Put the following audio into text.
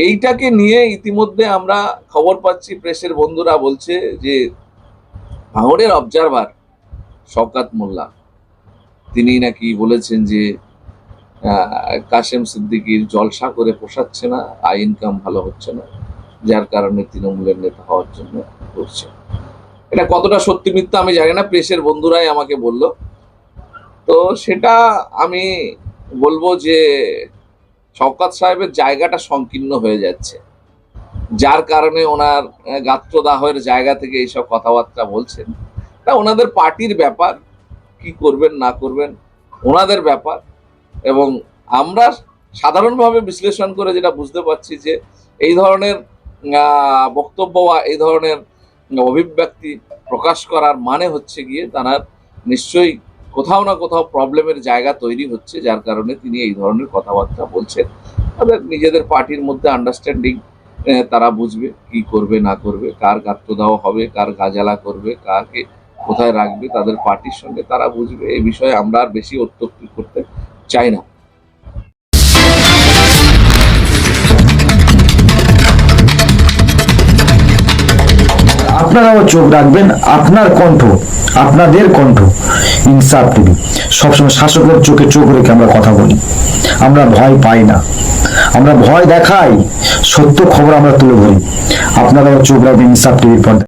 এইটাকে নিয়ে ইতিমধ্যে আমরা খবর পাচ্ছি, প্রেসের বন্ধুরা বলছে যে ভাঙড়ের অবজারভার শওকাত মোল্লা, তিনি নাকি বলেছেন যে কাশেম সিদ্দিকির জলসা করে পোষাচ্ছে না আয় ইনকাম ভালো হচ্ছে না, যার কারণে তৃণমূলের নেতা হওয়ার জন্য করছে। এটা কতটা সত্যি মিথ্যা আমি জানি না, প্রেসের বন্ধুরাই আমাকে বলল। তো সেটা আমি বলব যে শওকাত সাহেবের জায়গাটা সংকীর্ণ হয়ে যাচ্ছে। যার কারণে ওনার গাত্রদাহের জায়গা থেকে এইসব কথাবার্তা বলছেন। তা ওনাদের পার্টির ব্যাপার, কি করবেন, না করবেন, ওনাদের ব্যাপার। এবং আমরা সাধারণভাবে বিশ্লেষণ করে যেটা বুঝতে পারছি যে, এই ধরনের বক্তব্য বা এই ধরনের অভিব্যক্তি প্রকাশ করার মানে হচ্ছে গিয়ে তারা নিশ্চয়ই কোথাও না কোথাও প্রবলেমের জায়গা তৈরি হচ্ছে, যার কারণে তিনি এই ধরনের কথাবার্তা বলছেন। তাদের নিজেদের পার্টির মধ্যে আন্ডারস্ট্যান্ডিং তারা বুঝবে কি করবে, না করবে, কার গাত্রদাহ হবে, কার গাজালা করবে, কাকে কোথায় রাখবে, তাদের পার্টির সঙ্গে তারা বুঝবে। এই বিষয়ে আমরা আর বেশি অত্যক্তি করতে চাই না। আপনারাও চোখ রাখবেন, আপনার কণ্ঠ, আপনাদের কণ্ঠ ইনসাফ টিভি সবসময় শাসকের চোখে চোখ রেখে আমরা কথা বলি। আমরা ভয় পাই না। আমরা ভয় দেখাই, সত্য খবর আমরা তুলে ধরি। আপনারাও চোখ রাখবেন ইনসাফ টিভির পর্দায়।